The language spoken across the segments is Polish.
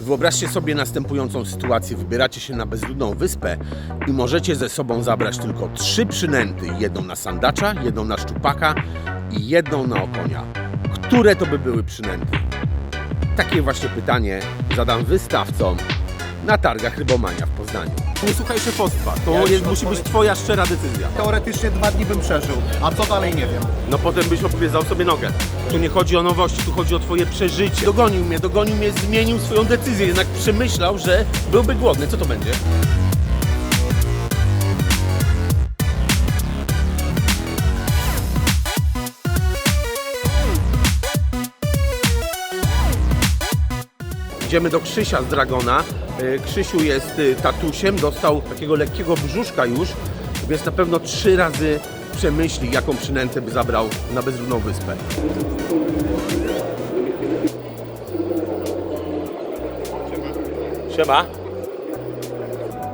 Wyobraźcie sobie następującą sytuację. Wybieracie się na bezludną wyspę i możecie ze sobą zabrać tylko trzy przynęty. Jedną na sandacza, jedną na szczupaka i jedną na okonia. Które to by były przynęty? Takie właśnie pytanie zadam wystawcom na targach Rybomania w Poznaniu. Nie słuchaj szefostwa, to Ja jest, musi być twoja szczera decyzja. Teoretycznie dwa dni bym przeżył, a co dalej nie wiem. No potem byś opowiedział sobie nogę. Tu nie chodzi o nowości, tu chodzi o twoje przeżycie. Dogonił mnie, dogonił mnie, zmienił swoją decyzję, jednak przemyślał, że byłby głodny. Co to będzie? Idziemy do Krzysia z Dragona. Y, Krzysiu jest y, tatusiem, dostał takiego lekkiego brzuszka już, więc na pewno trzy razy przemyśli, jaką przynętę by zabrał na bezludną wyspę. Siema.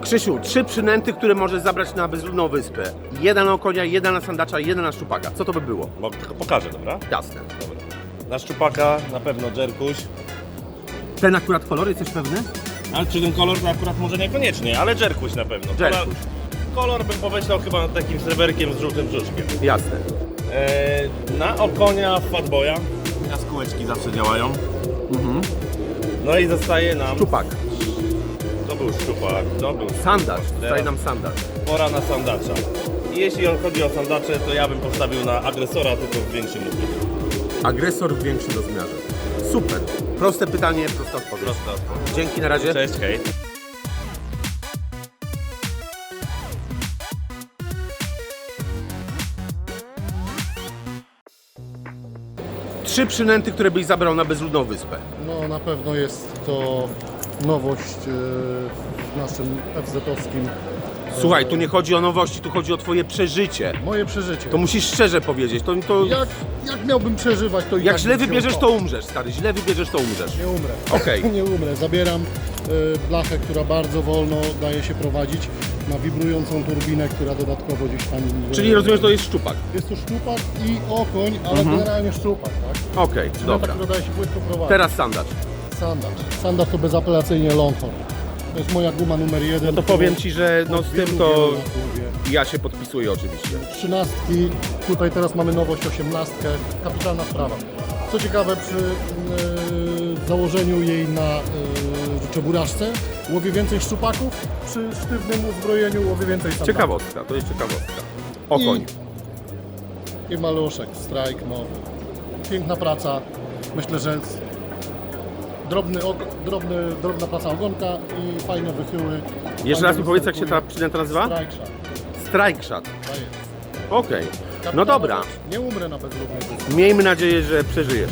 Krzysiu, trzy przynęty, które możesz zabrać na bezludną wyspę. Jedna na konia, jedna na sandacza, jedna na szczupaka. Co to by było? Tylko pokażę, dobra? Jasne. Na szczupaka na pewno dżerkuś. Ten akurat kolor, jesteś pewny? Ale czy ten kolor to akurat może niekoniecznie, ale dżerkuś na pewno. Kolor, Dżerkuś. kolor bym pomyślał chyba nad takim sreberkiem z żółtym brzuszkiem. Jasne. Eee, na okonia Fatboya. Jaskółeczki zawsze działają. No i zostaje nam... Szczupak. To był szczupak, to był Sandacz. Zostaje Teraz nam sandacz. pora na sandacza. I jeśli chodzi o sandacze, to ja bym postawił na agresora, tylko w większym rozmiarze. Agresor w większym rozmiarze. Super. Proste pytanie, prosta odpowiedź. Prosta odpowiedź. Dzięki, na razie. Cześć, hej. Trzy przynęty, które byś zabrał na bezludną wyspę. No na pewno jest to nowość e, w naszym FZ-owskim. Słuchaj, tu nie chodzi o nowości, tu chodzi o twoje przeżycie. Moje przeżycie. To musisz szczerze powiedzieć. To, to, Jak, jak miałbym przeżywać to i jak tak źle bym wybierzesz, to umrzesz, stary. Źle wybierzesz, to umrzesz. Nie umrę. Okej. nie umrę. Zabieram e, blachę, która bardzo wolno daje się prowadzić na wibrującą turbinę, która dodatkowo gdzieś tam... Czyli rozumiem, że to jest szczupak. Jest to szczupak i okoń, ale generalnie szczupak, tak? Okej, dobra. która daje się płytko prowadzić. Teraz sandacz. Sandacz. Sandacz to bezapelacyjnie Longhorn. To jest moja guma numer jeden. No to powiem ci, że no z tym to ja się podpisuję oczywiście. trzynastki, tutaj teraz mamy nowość osiemnastkę, kapitalna sprawa. Co ciekawe, przy e, założeniu jej na e, czeburażce łowię więcej szczupaków, przy sztywnym uzbrojeniu łowię więcej sandaczy. Ciekawostka, to jest ciekawostka. Okoń. I, I maluszek, strajk nowy. Piękna praca. Myślę, że drobny, drobny, drobna praca ogonka i fajne wychyły. Jeszcze raz mi powiedz, jak się ta przynęta nazywa? Strike shot. Strike shot. Okej. No Kapitalna dobra. Nie umrę na bezludnej wyspie. Miejmy nadzieję, że przeżyjesz.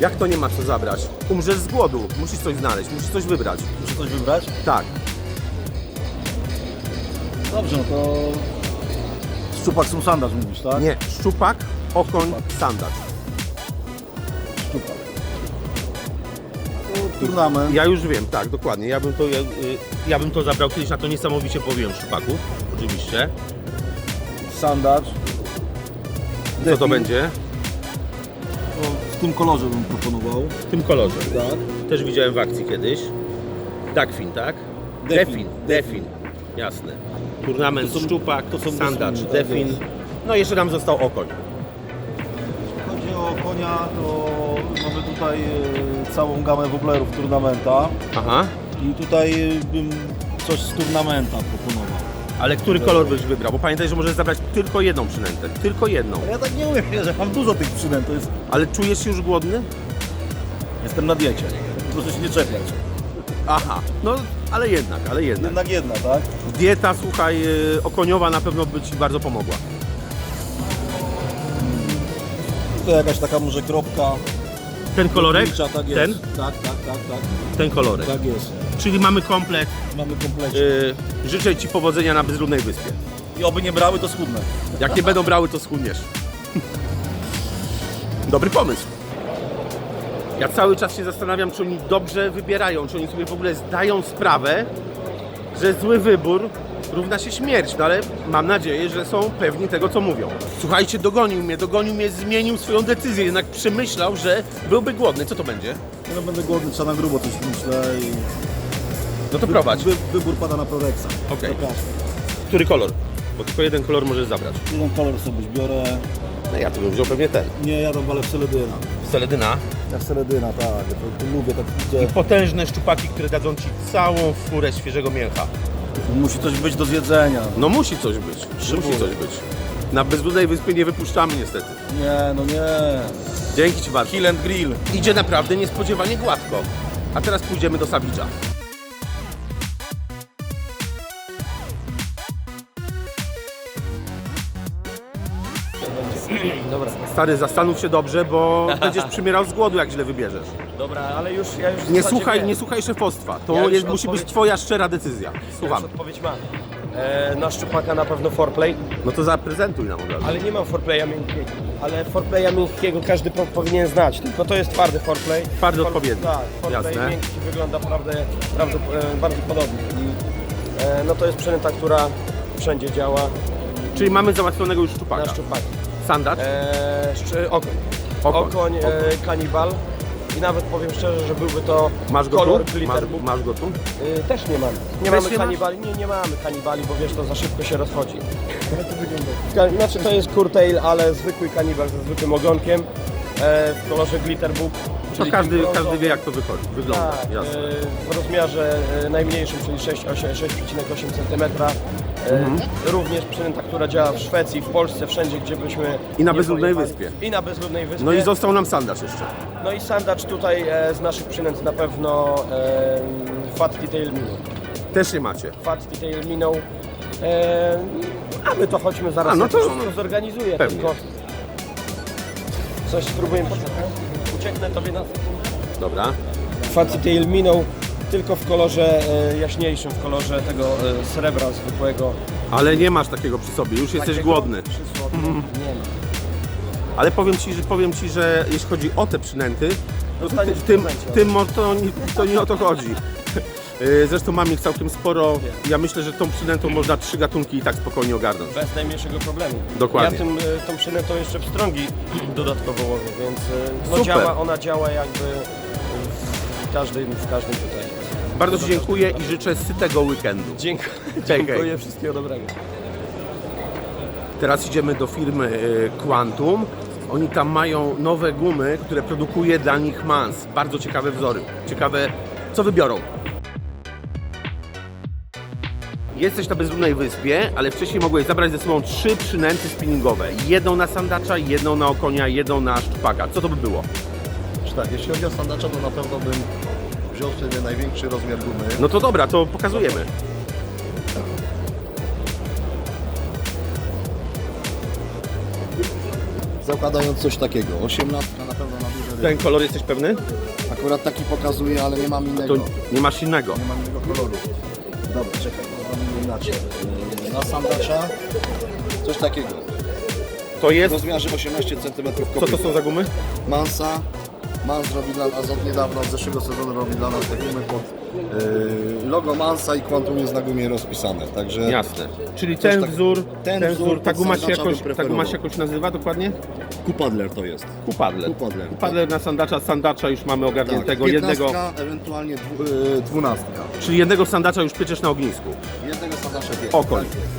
Jak to nie ma co zabrać? Umrzesz z głodu. Musisz coś znaleźć, musisz coś wybrać. Muszę coś wybrać? Tak. Dobrze, no to... Szczupak są sandaż mówisz, tak? Nie, szczupak, okoń, sandacz. Szczupak. Turnament. Ja już wiem, tak, dokładnie. Ja bym to, ja, y, ja bym to zabrał kiedyś, na to niesamowicie powiem szczupaków, oczywiście. Sandacz. Co to będzie? To W tym kolorze bym proponował. W tym kolorze. Tak. Też widziałem w akcji kiedyś. Duckfin, tak? Delfin. Defin, defin. Jasne. Turnament To są- szczupak, to są sandacz, tak defin. jest. No i jeszcze nam został okoń. Konia, to mamy tutaj e, całą gamę woblerów turnamenta. Aha. I tutaj e, bym coś z turnamenta proponował. Ale który kolor byś wybrał? Bo pamiętaj, że możesz zabrać tylko jedną przynętę. Tylko jedną. Ja tak nie umiem, że mam dużo tych przynęt, to jest... Ale czujesz się już głodny? Jestem na diecie. Proszę się nie czepiać. Aha. No, ale jednak, ale jednak. Jednak jedna, tak? Dieta, słuchaj, y, okoniowa na pewno by Ci bardzo pomogła. To jakaś taka może kropka. Ten kolorek? Tak jest. Ten? Tak, tak, tak, tak. Ten kolorek. Tak jest. Czyli mamy komplet. Mamy komplecie. Y, życzę Ci powodzenia na bezludnej wyspie. I oby nie brały, to schudnę. Jak nie będą brały, to schudniesz. Dobry pomysł. Ja cały czas się zastanawiam, czy oni dobrze wybierają, czy oni sobie w ogóle zdają sprawę, że zły wybór równa się śmierć, no ale mam nadzieję, że są pewni tego, co mówią. Słuchajcie, dogonił mnie, dogonił mnie, zmienił swoją decyzję, jednak przemyślał, że byłby głodny. Co to będzie? No będę głodny, trzeba na grubo coś myślę i... No to prowadź. Wy, wybór pada na Prodexa. Okej. Zapraszam. Który kolor? Bo tylko jeden kolor możesz zabrać. Jeden kolor sobie biorę. No ja to bym wziął pewnie ten. Nie, ja tam walę w Seledyna. Seledyna. Ja w Seledyna, tak. Ja to, to lubię, tak I widzę. potężne szczupaki, które dadzą Ci całą furę świeżego mięcha. Musi coś być do zjedzenia. No musi coś być, musi coś być. Na bezludnej wyspie nie wypuszczamy niestety. Nie, no nie. Dzięki Ci bardzo. Kill and Grill. Idzie naprawdę niespodziewanie gładko. A teraz pójdziemy do Sabidża. Dobra, Stary, zastanów się dobrze, bo będziesz przymierał z głodu, jak źle wybierzesz. dobra, ale już ja już Nie słuchaj, nie słuchaj szefostwa. To Ja już jest, musi być odpowiedź- Twoja szczera decyzja. Ja już Słucham. odpowiedź mam. E, na szczupaka na pewno foreplay, No to zaprezentuj nam od razu. ale nie mam foreplaya miękkiego. Ale foreplaya miękkiego każdy po, powinien znać, tylko to jest twardy foreplay. Twardy For- odpowiedni. Tak, foreplay Jasne. miękki wygląda prawdę, prawdę, e, bardzo podobnie. I, e, no to jest przynęta, która wszędzie działa Czyli mamy załatwionego już na szczupaka. szczupaki. Sandacz? E, szczy, okoń. Okoń. Okoń, e, kanibal. I nawet powiem szczerze, że byłby to Masz go kolor tu? glitter Masz, book. masz go tu? Y, też nie mamy. Nie Też mamy kanibali, nie, nie mamy kanibali, bo wiesz, to za szybko się rozchodzi. Jak to wygląda? Znaczy to jest curtail, ale zwykły kanibal ze zwykłym ogonkiem e, w kolorze glitter book. To każdy, każdy wie, jak to wychodzi, wygląda. Tak, Jasne. e, w rozmiarze e, najmniejszym, czyli 6,8 cm. E, Mhm. Również przynęta, która działa w Szwecji, w Polsce, wszędzie, gdzie byśmy I na nie bezludnej pojechali. wyspie. I na bezludnej wyspie. No i został nam sandacz jeszcze. No i sandacz tutaj e, z naszych przynęt na pewno e, Fat Detail Minnow. Też nie macie. Fat Detail minął. E, a my to chodźmy zaraz A, no ja to- wszystko zorganizuję. Pewnie. Tylko coś spróbuję poczekać. Ucieknę tobie na sekundę. Dobra. Fat Detail minął tylko w kolorze e, jaśniejszym, w kolorze tego e, srebra zwykłego. Ale nie masz takiego przy sobie, już jesteś Takiego głodny. Mhm. Nie ma. Ale powiem ci, że powiem ci, że jeśli chodzi o te przynęty, no to ty, Dostaniesz w tym, w prezencie. tym mo- to, nie, to nie o to chodzi. Yy, Zresztą mam ich całkiem sporo. Ja myślę, że tą przynętą można trzy gatunki i tak spokojnie ogarnąć. Bez najmniejszego problemu. Dokładnie. Ja tym, e, tą przynętą jeszcze pstrągi dodatkowo łowię, więc e, no działa, ona działa jakby w każdym, w każdym tutaj. Bardzo Ci dziękuję i życzę sytego weekendu. Dziękuję. Dziękuję, wszystkiego dobrego. Teraz idziemy do firmy y, Quantum. Oni tam mają nowe gumy, które produkuje dla nich Mans. Bardzo ciekawe wzory. Ciekawe, co wybiorą. Jesteś na bezludnej wyspie, ale wcześniej mogłeś zabrać ze sobą trzy przynęty spinningowe. Jedną na sandacza, jedną na okonia, jedną na szczupaka. Co to by było? Czy tak, jeśli chodzi o sandacza, to na pewno bym wziął sobie największy rozmiar gumy. No to dobra, to pokazujemy. zakładając coś takiego. 18 na pewno na duże ryby. Ten kolor jesteś pewny? Akurat taki pokazuje, ale nie mam To innego. nie masz innego. Nie mam innego koloru. Dobra, czekaj, to inaczej. Yy, Na sandacza coś takiego. To jest... rozmiarze 18 cm Co to są za gumy? Mansa. Mans robi dla nas od niedawna, z zeszłego sezonu robi dla nas te gumy pod yy, logo Mansa i Quantum jest na gumie rozpisane. Także Jasne. Czyli Coś ten tak- wzór, ten ten wzór wzór, ta guma się sandacza jakoś, bym ta guma się preferował. jakoś nazywa dokładnie? kupadler to jest. Kupadler. Kupadler, Kupadler na sandacza, sandacza już mamy Tak, ogarniętego. 15, jednego, ewentualnie dwu, yy, 12. czyli jednego sandacza już pieczesz na ognisku. Jednego wiem. Okoń. Tak jest.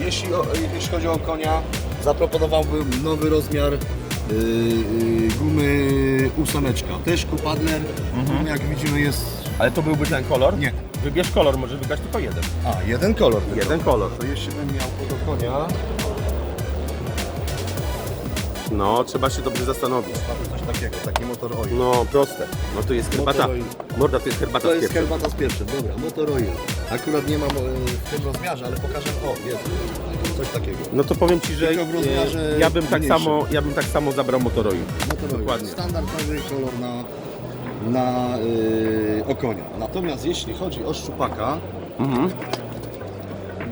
Jeśli, o, jeśli chodzi o konia, zaproponowałbym nowy rozmiar yy, yy, gumy ósemeczka. Też kupadler, Mhm. jak widzimy jest... Ale to byłby ten kolor? Nie. Wybierz kolor, może wybrać tylko jeden. A, jeden kolor tylko. Jeden kolor. To jeśli bym miał to do konia, No, trzeba się dobrze zastanowić. mamy coś takiego, taki motor oil. No, proste. No to jest herbata. Motor oil. Morda to jest herbata To z jest pieprzem. herbata z pierwszym, dobra, motor oil. Akurat nie mam yy, w tym rozmiarze, ale pokażę, o, jest, coś takiego. No to powiem Ci, że Tylko w rozmiarze e, ja bym tak mniejszym. samo, ja bym tak samo zabrał motoroid. Motor oil. Dokładnie. Standardowy kolor na, na yy, okonia. Natomiast jeśli chodzi o szczupaka, Mhm.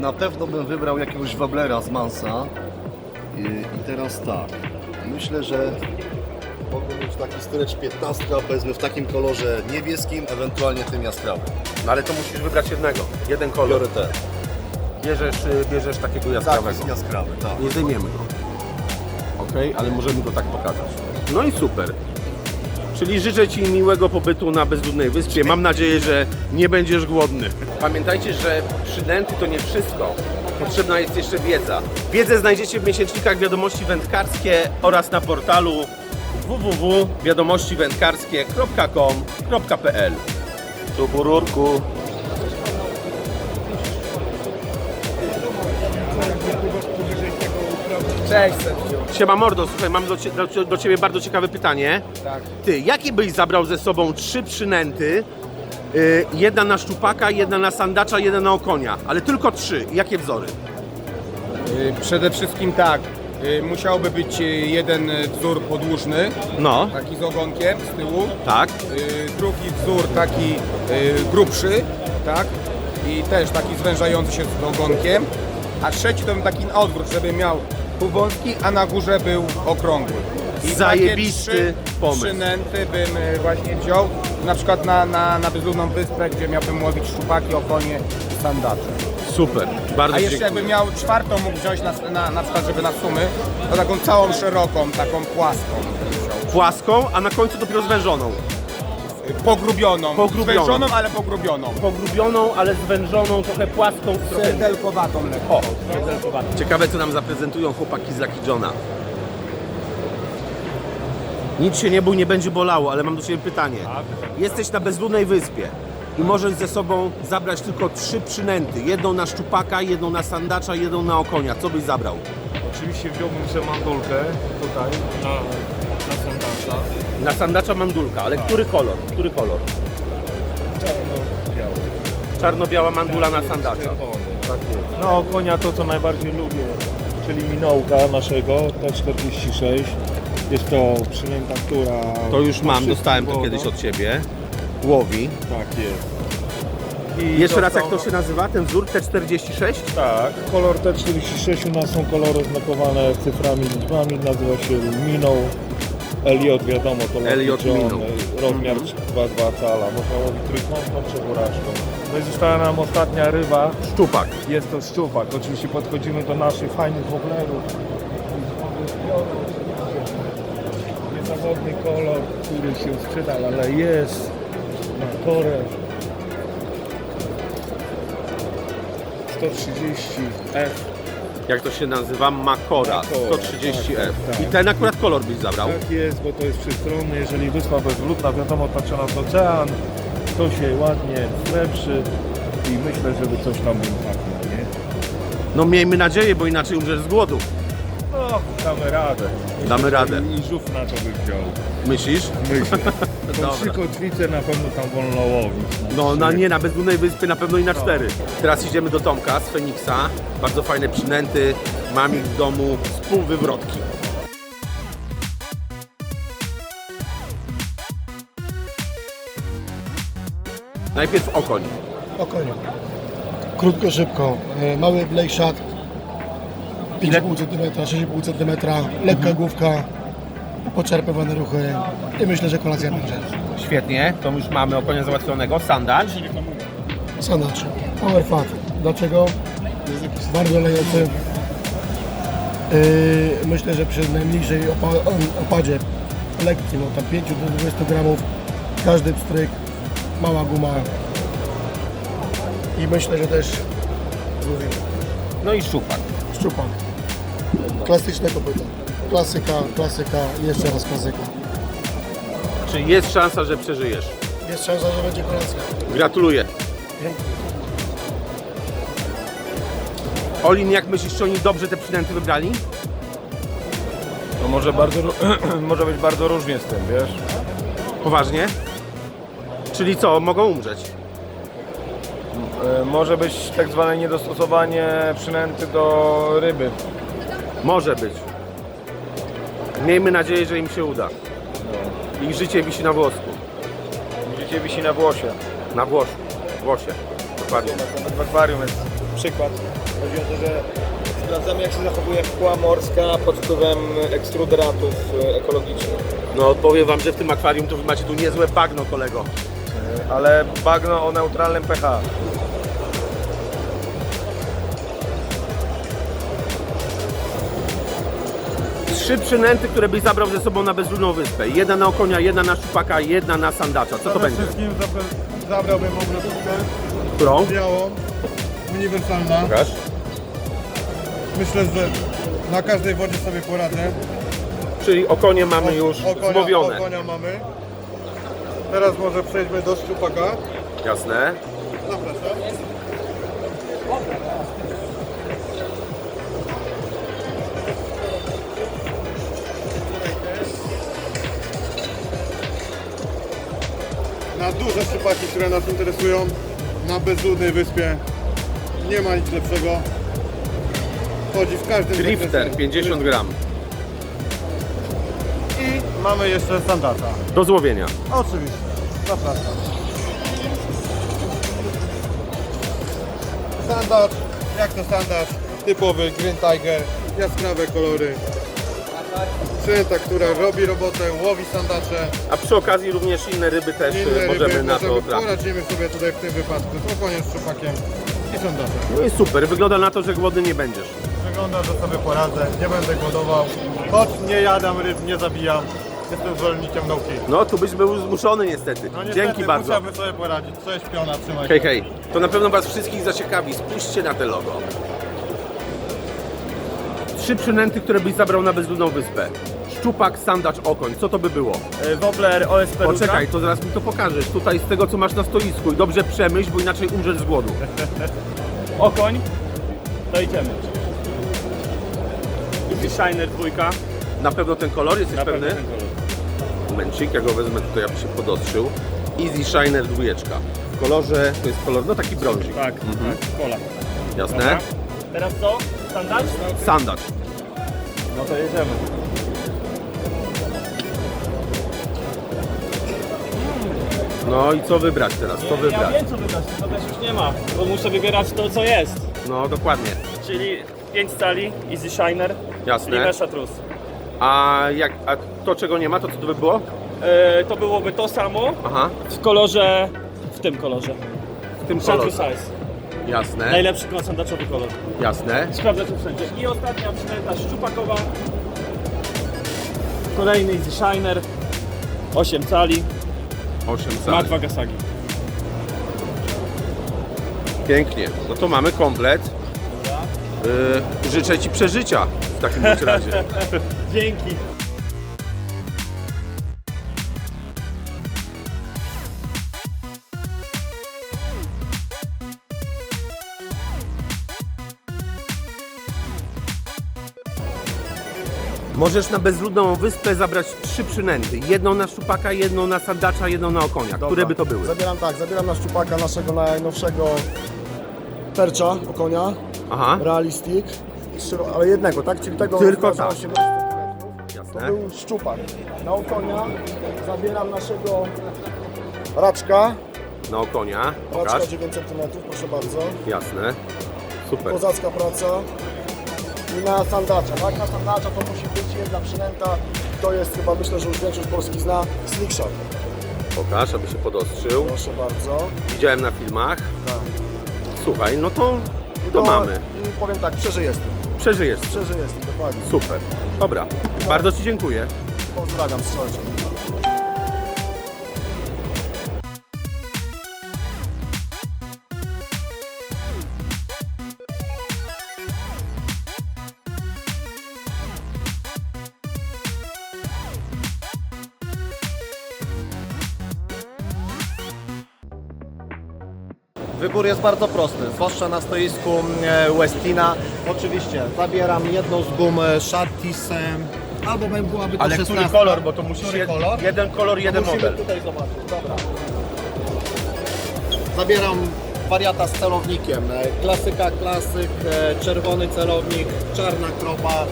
na pewno bym wybrał jakiegoś wablera z Mansa. I, I teraz tak, myślę, że mógłby być taki stretch 15, powiedzmy w takim kolorze niebieskim, ewentualnie tym jaskrawym. No ale to musisz wybrać jednego. Jeden kolor. Biorę ten. Bierzesz, y, bierzesz takiego jaskrawego. Tak, jaskrawy, tak. Nie zdejmiemy go. Ok, ale możemy go tak pokazać. No i super. Czyli życzę Ci miłego pobytu na bezludnej wyspie. Mam nadzieję, że nie będziesz głodny. Pamiętajcie, że przynęty to nie wszystko. Potrzebna jest jeszcze wiedza. Wiedzę znajdziecie w miesięcznikach Wiadomości Wędkarskie oraz na portalu www.wiadomościwędkarskie.com.pl Tu bururku. Cześć Sergio. Siema Mordo, słuchaj, mam do, cie, do, do Ciebie bardzo ciekawe pytanie. Tak. Ty, jakie byś zabrał ze sobą trzy przynęty? Yy, jedna na szczupaka, jedna na sandacza, jedna na okonia, ale tylko trzy. Jakie wzory? Y, Przede wszystkim tak, y, musiałby być y, jeden y, wzór podłużny, No, taki z ogonkiem z tyłu, tak. y, drugi wzór taki y, grubszy, tak, i też taki zwężający się z ogonkiem, a trzeci to bym taki na odwrót, żeby miał pół wąski, a na górze był okrągły. I Zajebisty trzy pomysł. przynęty bym y, właśnie wziął, na przykład na, na, na bezludną wyspę, gdzie miałbym łowić szczupaki, okonie i sandacze. Super, bardzo A jeszcze dziękuję. jakbym miał czwartą mógł wziąć na, na, na przykład, żeby na sumy, to taką całą szeroką, taką płaską. Płaską, a na końcu dopiero zwężoną. Pogrubioną. Pogrubioną. Zwężoną, ale pogrubioną. Pogrubioną, ale zwężoną, trochę płaską. Trochę... Serdelkowatą lekko. O, ciekawe co nam zaprezentują chłopaki z Lucky Johna. Nic się nie bój, nie będzie bolało, ale mam do Ciebie pytanie. Jesteś na bezludnej wyspie i możesz ze sobą zabrać tylko trzy przynęty. Jedną na szczupaka, jedną na sandacza, jedną na okonia. Co byś zabrał? Oczywiście wziąłbym sobie mandulkę tutaj na, na sandacza. Na sandacza mandulka, ale który kolor? Który kolor? Czarno-biały. Czarno-biała mandula na sandacza. Tak jest. No konia to co najbardziej lubię, czyli minąłka naszego T46. Jest to przynęta, która... To już mam, wszystkim dostałem to kiedyś od Ciebie. Łowi. Tak jest. I Jeszcze raz, jak to się nazywa, ten wzór T46? Tak, kolor T46 u nas są kolory oznakowane cyframi, liczbami, nazywa się Minął. Elliot wiadomo, to Elliot John, Minął. rozmiar 2,2 cala, można łowić trójkątną czy burażką. No i została nam ostatnia ryba, Szczupak. jest to szczupak. Oczywiście podchodzimy do naszych fajnych woblerów. Niezawodny kolor, który się sprzedał, ale jest na torę. 130F. Jak to się nazywa? Makora Makora, 130F. tak, tak, tak. I ten akurat kolor byś zabrał. Tak jest, bo to jest przystronny. Jeżeli wyspa bezludna, wiadomo, otoczona w ocean, to się ładnie lepszy i myślę, żeby coś tam impaktło, nie? No miejmy nadzieję, bo inaczej umrzesz z głodu. No, damy radę. Damy radę. I żółw na to by wziął. Myślisz? Myślę. To Dobra. trzy kotwice na pewno tam wolno łowić. No na nie, na bezludnej wyspie na pewno i na cztery. Teraz idziemy do Tomka z Feniksa. Bardzo fajne przynęty. Mam ich w domu z pół wywrotki. Najpierw okoń. Okonie. Krótko, szybko. E, Mały blade shot. 5,5 cm, 6,5 cm, lekka główka, poczerpywane ruchy i myślę, że kolacja będzie. Świetnie, to już mamy okonia załatwionego. Sandacz. Sandacz. Power fat. Dlaczego? Bardzo lejący. Yy, myślę, że przy najmniejszej opa- opadzie lekki, no tam 5 do 20 gramów, każdy pstryk, mała guma. I myślę, że też. No i szczupak. Szczupak. Klasyczne kopyto. Klasyka, klasyka, jeszcze raz klasyka. Czy jest szansa, że przeżyjesz? Jest szansa, że będzie kolacja. Gratuluję. Olin, jak myślisz, czy oni dobrze te przynęty wybrali? To może, bardzo, ró- może być bardzo różnie z tym, wiesz? Poważnie? Czyli co, mogą umrzeć? E, Może być tak zwane niedostosowanie przynęty do ryby. Może być. Miejmy nadzieję, że im się uda. Ich życie wisi na włosku. Życie wisi na włosie. Na włosku. Włosie. Dokładnie. Nawet w akwarium jest przykład. Chodzi o to, że sprawdzamy jak się zachowuje pła morska pod wpływem ekstruderatów e, ekologicznych. No powiem wam, że w tym akwarium to wy macie tu niezłe bagno, kolego. Ale bagno o neutralnym pH. Trzy przynęty, które byś zabrał ze sobą na bezludną wyspę. Jedna na okonia, jedna na szczupaka, jedna na sandacza. Co to będzie? wszystkim zabrałbym obrotówkę Którą? białą, uniwersalna. Pokaż. Myślę, że na każdej wodzie sobie poradzę. Czyli okonie mamy już zmówione. konia mamy. Teraz może przejdźmy do szczupaka. Jasne. Zapraszam. Na duże szczupaki, które nas interesują, na bezludnej wyspie, nie ma nic lepszego. Chodzi w każdym Drifter, zakresie. 50 gram. I mamy jeszcze sandata. Do złowienia. Oczywiście, zapraszam. Sandacz, jak to sandacz? Typowy Green Tiger, jaskrawe kolory. Przynęta, która robi robotę, łowi sandacze. A przy okazji również inne ryby też Inne y, możemy ryby na to trafić. poradzimy sobie tutaj w tym wypadku z okoniem, z szczupakiem i sandaczem. No i super, wygląda na to, że głodny nie będziesz. Wygląda, że sobie poradzę, nie będę głodował. Choć nie jadam ryb, nie zabijam. Jestem zwolennikiem nauki. No tu byś był zmuszony niestety. No niestety, Dzięki bardzo. musiałbym sobie poradzić. Cześć piona, trzymaj Hej, się. hej. To na pewno Was wszystkich zaciekawi. Spójrzcie na te logo. Trzy przynęty, które byś zabrał na bezludną wyspę. Szczupak, sandacz, okoń. Co to by było? Wobbler OSP Poczekaj, to zaraz mi to pokażesz. Tutaj z tego, co masz na stoisku. I dobrze przemyśl, bo inaczej umrzesz z głodu. Okoń, to idziemy. Easy Shiner dwójka, Na pewno ten kolor, jesteś na pewny? ten kolor. Momencik, ja go wezmę tutaj, aby się podostrzył. Easy Shiner dwójeczka. W kolorze, to jest kolor, no taki brązik. Tak, tak, pola. Jasne? Dobra. Teraz co? Standard? Sandacz. No to jedziemy. No i co wybrać teraz? Co Ja wybrać? wiem co wybrać, to też już nie ma, bo muszę wybierać to co jest. No dokładnie. Czyli 5 cali, Easy Shiner i Jasne. Mesha Trus. A jak a to czego nie ma, to co to by było? E, to byłoby to samo Aha, w kolorze, w tym kolorze. w tym kolorze. size. Jasne, Najlepszy konsandaczowy kolor. jasne. Sprawdzę tu wszędzie. I ostatnia przynęta szczupakowa. Kolejny Easy Shiner. 8 cali. 8 Mat sali. Wagasagi. Pięknie. No to mamy komplet. Yy, życzę Ci przeżycia w takim razie. Dzięki. Możesz na bezludną wyspę zabrać trzy przynęty. Jedną na szczupaka, jedną na sandacza, jedną na okonia. Które by to były? Zabieram tak, zabieram na szczupaka naszego najnowszego percza, okonia, Aha, realistic, trzy- ale jednego, tak? Czyli tego Tylko tak. 18 cm. To jasne. był szczupak. Na okonia zabieram naszego raczka, Na okonia. Pokaż. raczka 9 cm, proszę bardzo. Jasne. Super. Kozacka praca. Na sandacza, tak? Na sandacza to musi być jedna przynęta. To jest chyba, myślę, że już większość Polski zna, slickshot. Pokaż, aby się podostrzył. Proszę bardzo. Widziałem na filmach. Tak. Słuchaj, no to, I to mamy. I powiem tak, przeżyję z tym. Przeżyjesz. Przeżyję z tym, dokładnie. Super. Dobra. Bardzo Ci dziękuję. Pozdrawiam, strzelcie. Wybór jest bardzo prosty, zwłaszcza na stoisku e, Westina. Oczywiście zabieram jedną z gum e, Shattisem, albo byłaby to Ale 16. który kolor, bo to musi Który jed- kolor? jeden kolor, jeden Musimy model. tutaj zobaczyć, dobra. Zabieram wariata z celownikiem. E, Klasyka, klasyk, e, czerwony celownik, czarna kropa.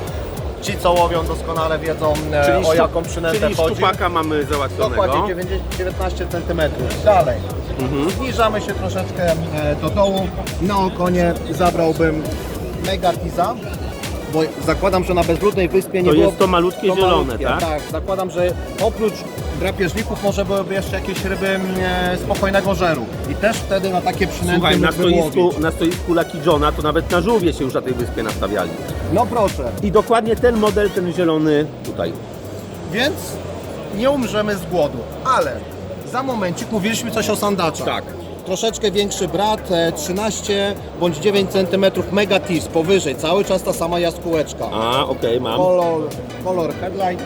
Ci co łowią doskonale wiedzą e, o sztu- jaką przynętę czyli chodzi. szczupaka mamy załatwionego. Dokładnie 9 19 cm. Dalej. Zniżamy się troszeczkę e, do dołu. Na okonie zabrałbym Megatiza, bo zakładam, że na bezludnej wyspie nie To było... jest to malutkie zielone, tak? Tak, zakładam, że oprócz drapieżników może byłyby jeszcze jakieś ryby e, spokojnego żeru. I też wtedy na takie przynęty Słuchaj, na mógłbym stoisku, łowić. na stoisku Lucky Johna to nawet na żółwie się już na tej wyspie nastawiali. No proszę. I dokładnie ten model, ten zielony tutaj. Więc nie umrzemy z głodu. Ale za momencik mówiliśmy coś o sandaczach. Tak. Troszeczkę większy brat, e, 13 bądź 9 cm mega tears powyżej, cały czas ta sama jaskółeczka. A, okej, mam. Kolor, kolor headline,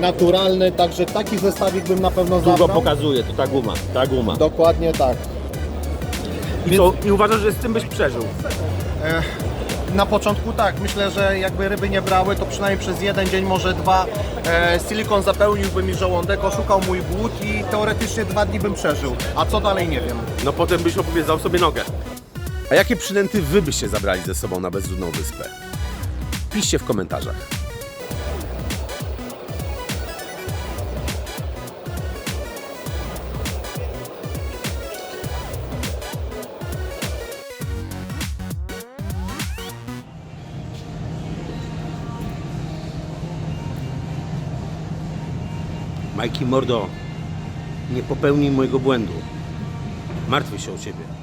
naturalny, także taki zestawik bym na pewno zabrał. pokazuje, to ta guma, ta guma. Dokładnie tak. I, co, I uważasz, że z tym byś przeżył? Na początku tak, myślę, że jakby ryby nie brały, to przynajmniej przez jeden dzień, może dwa, e, silikon zapełniłby mi żołądek, oszukał mój głód i teoretycznie dwa dni bym przeżył. A co dalej nie wiem. No potem byś opowiedział sobie nogę. A jakie przynęty wy byście zabrali ze sobą na bezludną wyspę? Piszcie w komentarzach. Majki Mordo, nie popełnij mojego błędu. Martwię się o ciebie.